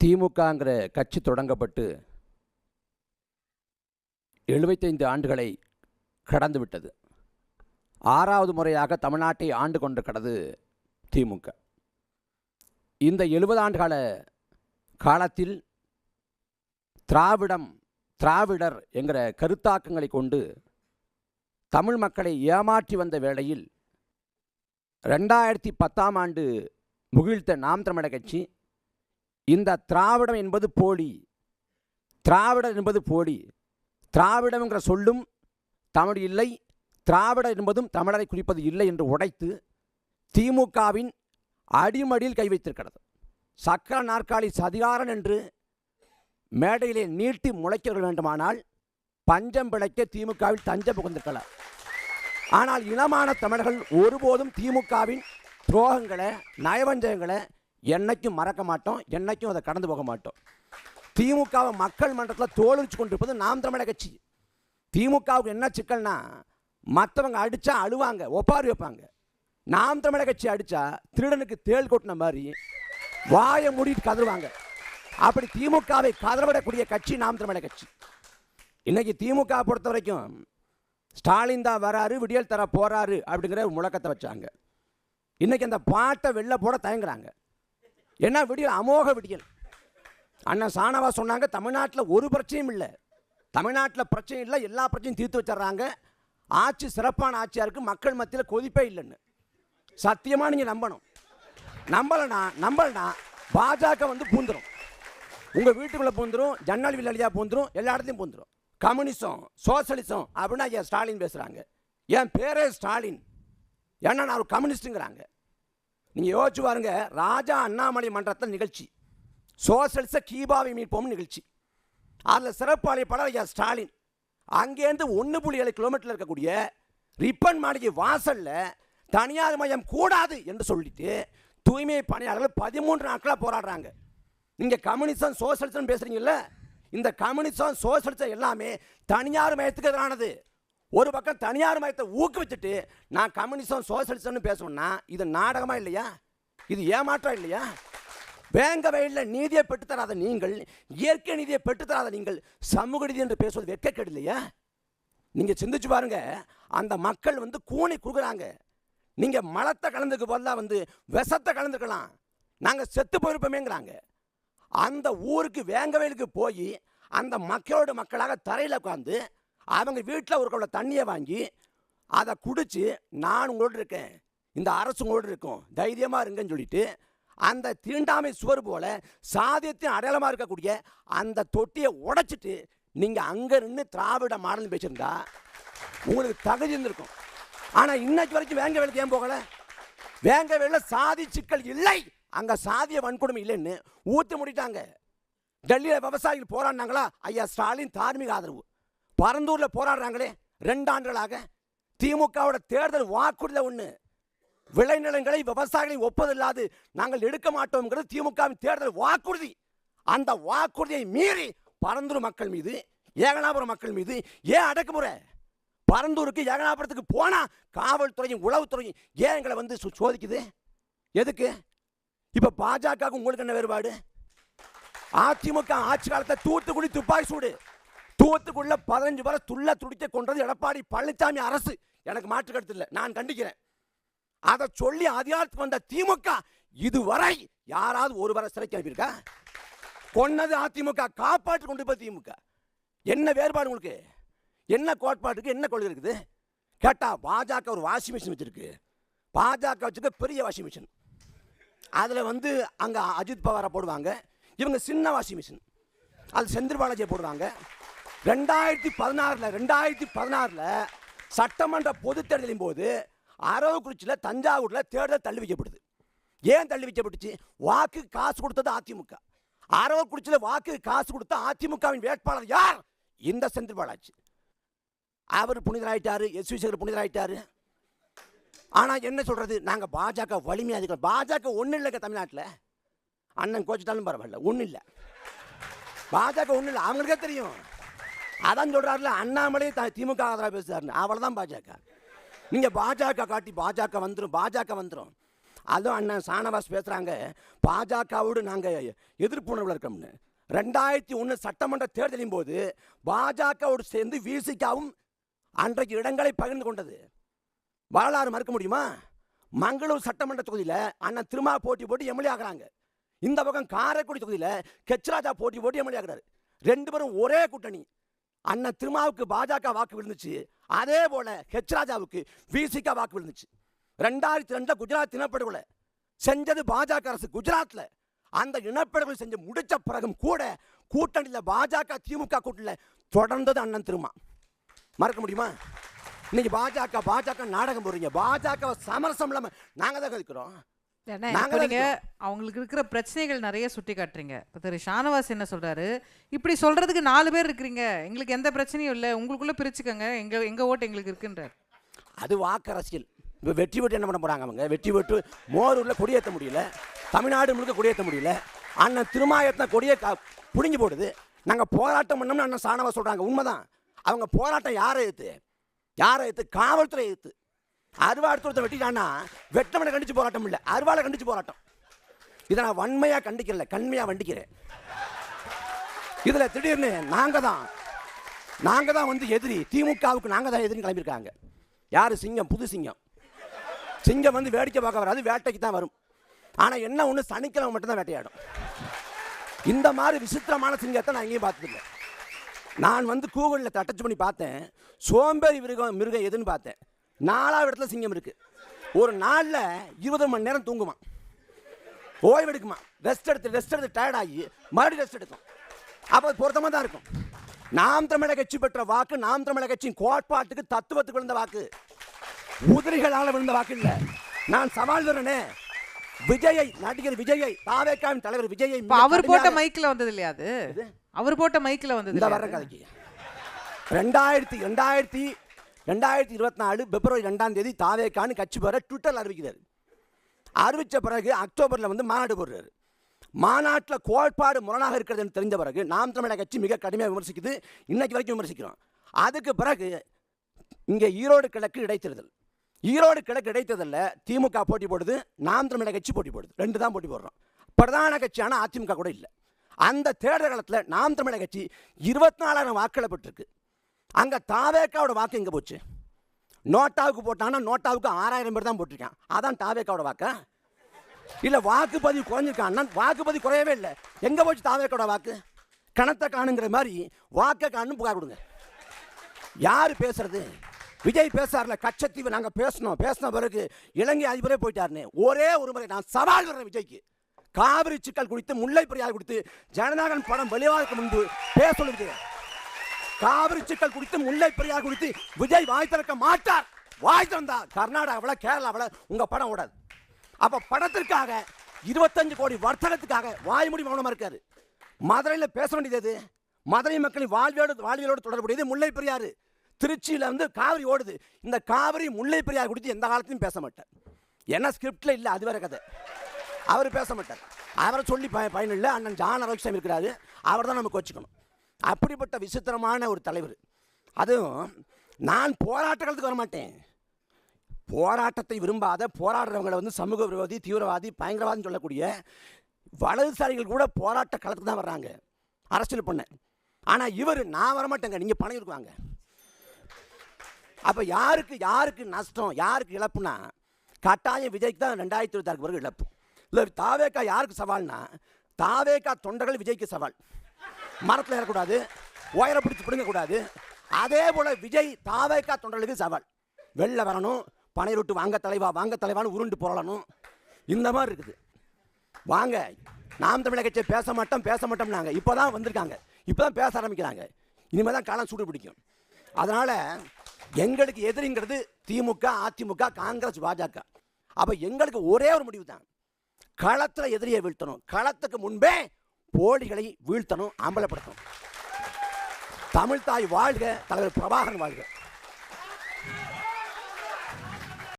திமுகங்கிற கட்சி தொடங்கப்பட்டு எழுபத்தைந்து ஆண்டுகளை கடந்துவிட்டது ஆறாவது முறையாக தமிழ்நாட்டை ஆண்டு கொண்டு கடது திமுக. இந்த எழுபது ஆண்டுகால காலத்தில் திராவிடம் திராவிடர் என்கிற கருத்தாக்கங்களை கொண்டு தமிழ் மக்களை ஏமாற்றி வந்த வேளையில் ரெண்டாயிரத்தி பத்தாம் ஆண்டு முகிழ்த்த நாம் தமிழக கட்சி இந்த திராவிடம் என்பது போலி. திராவிடர் என்பது போலி. திராவிடம் என்ற சொல்லும் தமிழ் இல்லை. திராவிடர் என்பதும் தமிழரை குறிப்பது இல்லை என்று உடைத்து திமுகவின் அடிமடியில் கை வைத்திருக்கிறது. சக்கர நாற்காலி சதிகாரன் என்று மேடையிலே நீட்டி முளைக்க வேண்டுமானால் பஞ்சம் பிழைக்க திமுகவில் தஞ்சம் புகுந்திருக்கலாம் ஆனால் இனமான தமிழர்கள் ஒருபோதும் திமுகவின் துரோகங்களை நயவஞ்சகங்களை என்னைக்கும் மறக்க மாட்டோம் என்னைக்கும் அதை கடந்து போக மாட்டோம். திமுகவை மக்கள் மன்றத்தில் தோழிச்சு கொண்டிருப்பது நாம் தமிழக கட்சி. திமுகவுக்கு என்ன சிக்கல்னா மற்றவங்க அடித்தா அழுவாங்க ஒப்பாரி வைப்பாங்க. நாம் தமிழக கட்சி அடித்தா திருடனுக்கு தேள் கொட்டின மாதிரி வாயை மூடிட்டு கதறுவாங்க. அப்படி திமுகவை கதறவிடக்கூடிய கட்சி நாம் தமிழக கட்சி. இன்னைக்கு திமுக பொறுத்த வரைக்கும் ஸ்டாலின் தான் வராரு விடியல் தர போகிறாரு அப்படிங்கிற ஒரு முழக்கத்தை வச்சாங்க. இன்றைக்கி அந்த பாட்டை வெளில போட தயங்குறாங்க. என்ன விடியல்? அமோக விடியல். அண்ணன் சாணவா சொன்னாங்க தமிழ்நாட்டில் ஒரு பிரச்சனையும் இல்லை. தமிழ்நாட்டில் பிரச்சனை இல்லை எல்லா பிரச்சனையும் தீர்த்து வச்சிடுறாங்க. ஆட்சி சிறப்பான ஆட்சியாக இருக்குது மக்கள் மத்தியில் கொதிப்பே இல்லைன்னு. சத்தியமாக நீங்கள் நம்பணும். நம்பலைனா நம்பலைனா பாஜக வந்து பூந்துடும் உங்கள் வீட்டுக்குள்ளே பூந்துடும் ஜன்னல் வில்லையா பூந்துரும் எல்லா இடத்துலையும் பூந்துடும் கம்யூனிசம் சோசலிசம் அப்படின்னா ஐயா ஸ்டாலின் பேசுகிறாங்க என் பேரே ஸ்டாலின். ஏன்னா நான் ஒரு கம்யூனிஸ்ட்டுங்கிறாங்க நீங்கள் யோசிச்சு பாருங்க ராஜா அண்ணாமலை மன்றத்தில் நிகழ்ச்சி. சோசலிச கீபாவை மீட்போம் நிகழ்ச்சி. அதில் சிறப்பு அழைப்பாளர் ஐயா ஸ்டாலின். அங்கேருந்து ஒன்று புள்ளி ஏழு கிலோமீட்டரில் இருக்கக்கூடிய ரிப்பன் மாளிகை வாசலில் தனியார் மையம் கூடாது என்று சொல்லிட்டு தூய்மை பணியாளர்கள் பதிமூன்று நாட்களாக போராடுறாங்க. நீங்கள் கம்யூனிசம் சோசலிசம் பேசுகிறீங்கல்ல இந்த கம்யூனிசம் சோசலிசம் எல்லாமே தனியார் மையத்துக்கு எதிரானது. ஒரு பக்கம் தனியார் மயத்தை ஊக்குவிச்சுட்டு நான் கம்யூனிசம் சோசியலிசம்னு பேசணும்னா இது நாடகமா இல்லையா? இது ஏமாற்றம் இல்லையா? வேங்க வயலில் நீதியை பெற்றுத்தராத நீங்கள் இயற்கை நீதியை பெற்றுத்தராத நீங்கள் சமூக நீதி என்று பேசுவது வெட்கக்கேடு இல்லையா? நீங்கள் சிந்திச்சு பாருங்க. அந்த மக்கள் வந்து கூணி கொடுக்குறாங்க நீங்கள் மலத்தை கலந்துக்கு பதிலாக வந்து விஷத்தை கலந்துக்கலாம் நாங்கள் செத்து போயிருப்போமேங்கிறாங்க. அந்த ஊருக்கு வேங்க வயலுக்கு போய் அந்த மக்களோட மக்களாக தரையில் உட்காந்து அவங்க வீட்டில் ஒரு கவலை தண்ணியை வாங்கி அதை குடித்து நான் உங்களோட இருக்கேன். இந்த அரசு உங்களோட இருக்கும். தைரியமாக இருங்கன்னு சொல்லிட்டு அந்த தீண்டாமை சுவர் போல் சாதியத்தின் அடையாளமாக இருக்கக்கூடிய அந்த தொட்டியை உடைச்சிட்டு நீங்கள் அங்கே நின்று திராவிட மாடல் பேசியிருந்தா உங்களுக்கு தகுதி இருந்திருக்கும். ஆனால் இன்னைக்கு வரைக்கும் வேங்க வேலைக்கு ஏன் போகலை? வேங்க வேலை சாதி சிக்கல் இல்லை. அங்கே சாதிய வன்கொடுமை இல்லைன்னு ஊற்றி முடிட்டாங்க. டெல்லியில் விவசாயிகள் போராடினாங்களா? ஐயா ஸ்டாலின் தார்மீக ஆதரவு. பரந்தூரில் போராடுறாங்களே. ரெண்டு ஆண்டுகளாக திமுகவோட தேர்தல் வாக்குறுதியில் ஒன்று விளைநிலங்களை விவசாயிகளை ஒப்பதில்லாது நாங்கள் எடுக்க மாட்டோம்ங்கிறது திமுகவின் தேர்தல் வாக்குறுதி. அந்த வாக்குறுதியை மீறி பரந்தூர் மக்கள் மீது ஏகனாபுரம் மக்கள் மீது ஏன் அடக்குமுறை? பரந்தூருக்கு ஏகனாபுரத்துக்கு போனால் காவல்துறையும் உளவுத்துறையும் ஏன் எங்களை வந்து சோதிக்குது? எதுக்கு? இப்போ பாஜக உங்களுக்கு என்ன வேறுபாடு? அதிமுக ஆட்சி காலத்தை தூத்துக்குடி துப்பாக்கி சூடு. தூத்துக்குடியில் பதினஞ்சு பேரை துள்ள துடிக்க கொண்டது எடப்பாடி பழனிசாமி அரசு. எனக்கு மாற்று கருத்து இல்லை. நான் கண்டிக்கிறேன். அதை சொல்லி அதிகாரத்துக்கு வந்த திமுக இதுவரை யாராவது ஒரு வர சிறைக்கு அனுப்பியிருக்கா? கொன்னது அதிமுக காப்பாற்றி கொண்டு போய் திமுக. என்ன வேறுபாடு உங்களுக்கு? என்ன கோட்பாட்டுக்கு என்ன கொள்கை இருக்குது? கேட்டா பாஜக ஒரு வாஷிங் மிஷின் வச்சிருக்கு. பாஜக வச்சுருக்க பெரிய வாஷிங் மிஷின். அதில் வந்து அங்கே அஜித் பவாரை போடுவாங்க. இவங்க சின்ன வாஷிங் மிஷின். அது செந்தில் பாலாஜியை போடுவாங்க ரெண்டாயிரத்தி பதினாறில் ரெண்டாயிரத்தி பதினாறில் சட்டமன்ற பொது தேர்தலின் போது அரவக்குறிச்சியில் தஞ்சாவூரில் தேர்தல் தள்ளி வைக்கப்படுது ஏன் தள்ளி வைக்கப்பட்டுச்சு? வாக்கு காசு கொடுத்தது அதிமுக. அரவக்குறிச்சியில் வாக்கு காசு கொடுத்த அதிமுகவின் வேட்பாளர் யார்? இந்த செந்தில் பாலாஜி. அவர் புனிதராயிட்டார் எஸ் வி சேகர் புனிதராயிட்டார். ஆனால் என்ன சொல்கிறது நாங்கள் பாஜக வலிமையாக இருக்கிறோம் பாஜக ஒன்றும் இல்லைங்க தமிழ்நாட்டில். அண்ணன் கோச்சிட்டாலும் பரவாயில்ல. ஒன்றும் இல்லை. பாஜக ஒன்றும் இல்லை. அவங்களுக்கே தெரியும். அதான் சொல்கிறாருல அண்ணாமலை த திமுக ஆதரவாக பேசுறாருன்னு. அவ்வளோதான் பாஜக. நீங்கள் பாஜக காட்டி பாஜக வந்துடும் பாஜக வந்துடும் அதுவும் அண்ணன் சானவாஸ் பேசுகிறாங்க பாஜகவோடு நாங்கள் எதிர்ப்புணர்வில் இருக்கோம்னு. ரெண்டாயிரத்தி ஒன்று சட்டமன்ற தேர்தலின் போது பாஜகவோடு சேர்ந்து விசிகாவும் அன்றைக்கு இடங்களை பகிர்ந்து கொண்டது. வரலாறு மறுக்க முடியுமா? மங்களூர் சட்டமன்ற தொகுதியில் அண்ணன் திருமா போட்டி போட்டு எம்எல்ஏ ஆகிறாங்க. இந்த பக்கம் காரைக்குடி தொகுதியில் கெச்ராஜா போட்டி போட்டு எம்எல்ஏ ஆகுறாரு. ரெண்டு பேரும் ஒரே கூட்டணி. அண்ணன் திருமாவுக்கு பாஜக வாக்கு விழுந்துச்சு. அதே போல ஹெச்ராஜாவுக்கு விசிக வாக்கு விழுந்துச்சு. ரெண்டாயிரத்தி ரெண்டுல குஜராத் இனப்படுகொலை செஞ்சது பாஜக அரசு குஜராத்தில் அந்த இனப்படுகொலை செஞ்சு முடிச்ச பிறகும் கூட கூட்டணியில் பாஜக திமுக கூட்டணியில் தொடர்ந்தது அண்ணன் திருமா. மறக்க முடியுமா? இன்னைக்கு பாஜக பாஜக நாடகம் போடுறீங்க. பாஜக சமரசம் இல்லாமல் நாங்கள் தான் கதிக்கிறோம். நாங்க அவங்களுக்கு இருக்கிற பிரச்சனைகள் நிறைய சுட்டி காட்டுறீங்க இப்போ திரு ஷானவாஸ் என்ன சொல்றாரு? இப்படி சொல்றதுக்கு நாலு பேர் இருக்கிறீங்க. எங்களுக்கு எந்த பிரச்சனையும் இல்லை. உங்களுக்குள்ள பிரிச்சுக்கங்க. எங்க எங்க ஓட்டு எங்களுக்கு இருக்குன்றார். அது வாக்கு அரசியல் இப்போ வெற்றி பெற்று என்ன பண்ண போறாங்க அவங்க? வெற்றி பெற்று மோரூர்ல கொடியேற்ற முடியல. தமிழ்நாடு முழுக்க கொடியேற்ற முடியல. அண்ணன் திருமாயத்தின கொடியை புடுங்கி போடுது. நாங்க போராட்டம் பண்ணோம்னு அண்ணன் சாணவா சொல்றாங்க. உண்மைதான். அவங்க போராட்டம் யாரை எதிர்த்து? யாரை எதிர்த்து? காவல்துறை எதிர்த்து. அருவாடுத்துறத்தை வெட்டிட்டான்னா வெட்டவனை கண்டிச்சு போராட்டம் இல்லை. அருவாளை கண்டிச்சு போராட்டம். இதை நான் வன்மையாக கண்டிக்கல கண்மையாக வண்டிக்கிறேன். இதில் திடீர்னு நாங்கள் தான் நாங்கள் தான் வந்து எதிரி. திமுகவுக்கு நாங்கள் தான் எதிரி கிளம்பியிருக்காங்க. யார்? சிங்கம் புது சிங்கம். சிங்கம் வந்து வேடிக்கை பார்க்க வராது வேட்டைக்கு தான் வரும். ஆனால் என்ன ஒன்று சனிக்கிழமை மட்டும்தான் வேட்டையாடும். இந்த மாதிரி விசித்திரமான சிங்கத்தை நான் எங்கேயும் பார்த்ததில்லை. நான் வந்து கூகுளில் தட்டச்சு பண்ணி பார்த்தேன். சோம்பேறி மிருகம் மிருகம் எதுன்னு பார்த்தேன். நாலாவது இடத்துல சிங்கம் இருக்கு. ஒரு நாளில் இருபது மணி நேரம் தூங்குமா ஓய்வு எடுக்குமா ரெஸ்ட் எடுத்து ரெஸ்ட் எடுத்து டயர்ட் ஆகி மறுபடியும் ரெஸ்ட் எடுக்கும். அப்போ அது பொருத்தமாக தான் இருக்கும். நாம் தமிழக கட்சி பெற்ற வாக்கு நாம் தமிழக கட்சியின் கோட்பாட்டுக்கு தத்துவத்துக்கு விழுந்த வாக்கு. உதிரிகளால் விழுந்த வாக்கு இல்லை. நான் சவால் வரனே விஜயை நடிகர் விஜயை தாவேக்காவின் தலைவர் விஜயை அவர் போட்ட மைக்கில் வந்தது இல்லையா அது? அவர் போட்ட மைக்கில் வந்தது இந்த இல்லையா வர்ற? கதைக்கு. ரெண்டாயிரத்தி ரெண்டாயிரத்தி ரெண்டாயிரத்தி இருபத்தி நாலு பிப்ரவரி ரெண்டாம் தேதி தாவேக்கான்னு கட்சி பெற ட்விட்டரில் அறிவிக்கிறார். அறிவித்த பிறகு அக்டோபரில் வந்து மாநாடு போடுறாரு. மாநாட்டில் கோட்பாடு முரணாக இருக்கிறதுன்னு தெரிஞ்ச பிறகு நாம் தமிழக கட்சி மிக கடுமையாக விமர்சிக்குது. இன்னைக்கு வரைக்கும் விமர்சிக்கிறோம். அதுக்கு பிறகு இங்கே ஈரோடு கிழக்கு இடைத்தேர்தல். ஈரோடு கிழக்கு இடைத்தேர்தலில் திமுக போட்டி போடுது நாம் தமிழக கட்சி போட்டி போடுது. ரெண்டு தான் போட்டி போடுறோம். பிரதான கட்சியான அதிமுக கூட இல்லை. அந்த தேர்தல் காலத்தில் நாம் தமிழக கட்சி இருபத்தி நாலாயிரம் வாக்களை பெற்றிருக்கு. அங்கே தாவேக்காவோட வாக்கு எங்கே போச்சு? நோட்டாவுக்கு போட்டாங்கன்னா நோட்டாவுக்கு ஆறாயிரம் பேர் தான் போட்டிருக்கான். அதான் தாவேக்காவோட வாக்கா? இல்லை வாக்குப்பதிவு குறைஞ்சிருக்கான்னா வாக்குப்பதிவு குறையவே இல்லை. எங்கே போச்சு தாவேக்காவோட வாக்கு? கணத்தை காணுங்கிற மாதிரி வாக்கை காணும் புகார் கொடுங்க. யார் பேசுறது? விஜய் பேசார்ல கச்சத்தீவு நாங்கள் பேசணும். பேசின பிறகு இலங்கை அதிபரே போயிட்டாருன்னு. ஒரே ஒரு முறை நான் சவால் விடுறேன் விஜய்க்கு. காவிரி சிக்கல் குறித்து முல்லை பெரியார் குறித்து ஜனநாயகன் படம் வெளிவாதற்கு முன்பு பேச சொல்லு விஜய். காவிரி சிக்கல் குறித்து முல்லை பெரியார் குறித்து விஜய் வாய் திறக்க மாட்டார். வாய் திறந்தார் கர்நாடகாவில் கேரளாவில் உங்க படம் ஓடாது. அப்ப படத்திற்காக இருபத்தஞ்சு கோடி வர்த்தகத்துக்காக வாய்மொழி மௌனமா இருக்காரு. மதுரையில் பேச வேண்டியது எது? மதுரை மக்களின் வாழ்வியோடு வாழ்வியலோடு தொடர்புடையது முல்லை பெரியார். திருச்சியில் வந்து காவிரி ஓடுது. இந்த காவிரி முல்லை பெரியார் குறித்து எந்த காலத்திலும் பேச மாட்டார். ஏன்னா ஸ்கிரிப்டில் இல்லை அது வேற கதை. அவர் பேச மாட்டார். அவரை சொல்லி ப பயனில்லை அண்ணன் ஜான் அரோக்ஷம் இருக்கிறாரு அவர் தான் நமக்கு வச்சுக்கணும் அப்படிப்பட்ட விசித்திரமான ஒரு தலைவர். அதுவும் நான் போராட்ட காலத்துக்கு வர மாட்டேன் போராட்டத்தை விரும்பாத போராடுறவங்களை வந்து சமூக விரோதி தீவிரவாதி பயங்கரவாதின்னு சொல்லக்கூடிய வலதுசாரிகள் கூட போராட்ட களத்துக்கு தான் வர்றாங்க. அரசியல் பண்ண. ஆனால் இவர் நான் வரமாட்டேங்க நீங்கள் பணம் இருக்குவாங்க அப்போ யாருக்கு யாருக்கு நஷ்டம் யாருக்கு இழப்புனா கட்டாயம் விஜய்க்கு தான் ரெண்டாயிரத்தி இருபத்தாறு பிறகு இழப்பு. இல்லை தாவேக்கா யாருக்கு சவால்னா தாவேக்கா தொண்டர்கள் விஜய்க்கு சவால். மரத்தில் ஏறக்கூடாது உயர பிடிச்சி பிடுங்கக்கூடாது. அதே போல் விஜய் தாவேக்கா தொண்டர்களுக்கு சவால். வெளில வரணும் பனை விட்டு வாங்க தலைவா வாங்க தலைவான்னு உருண்டு புரளணும். இந்த மாதிரி இருக்குது. வாங்க நாம் தமிழக கட்சியை பேச மாட்டோம் பேச மாட்டோம் நாங்கள் இப்போ தான் வந்திருக்காங்க. இப்போ தான் பேச ஆரம்பிக்கிறாங்க. இனிமேல் தான் காலம் சூடு பிடிக்கும். அதனால் எங்களுக்கு எதிரிங்கிறது திமுக அதிமுக காங்கிரஸ் பாஜக. அப்போ எங்களுக்கு ஒரே ஒரு முடிவு தான் களத்தில் எதிரியை வீழ்த்தணும். களத்துக்கு முன்பே போலிகளை வீழ்த்தணும் அம்பலப்படுத்தணும். தமிழ் தாய் வாழ்க தலைவர் பிரபாகரன் வாழ்க.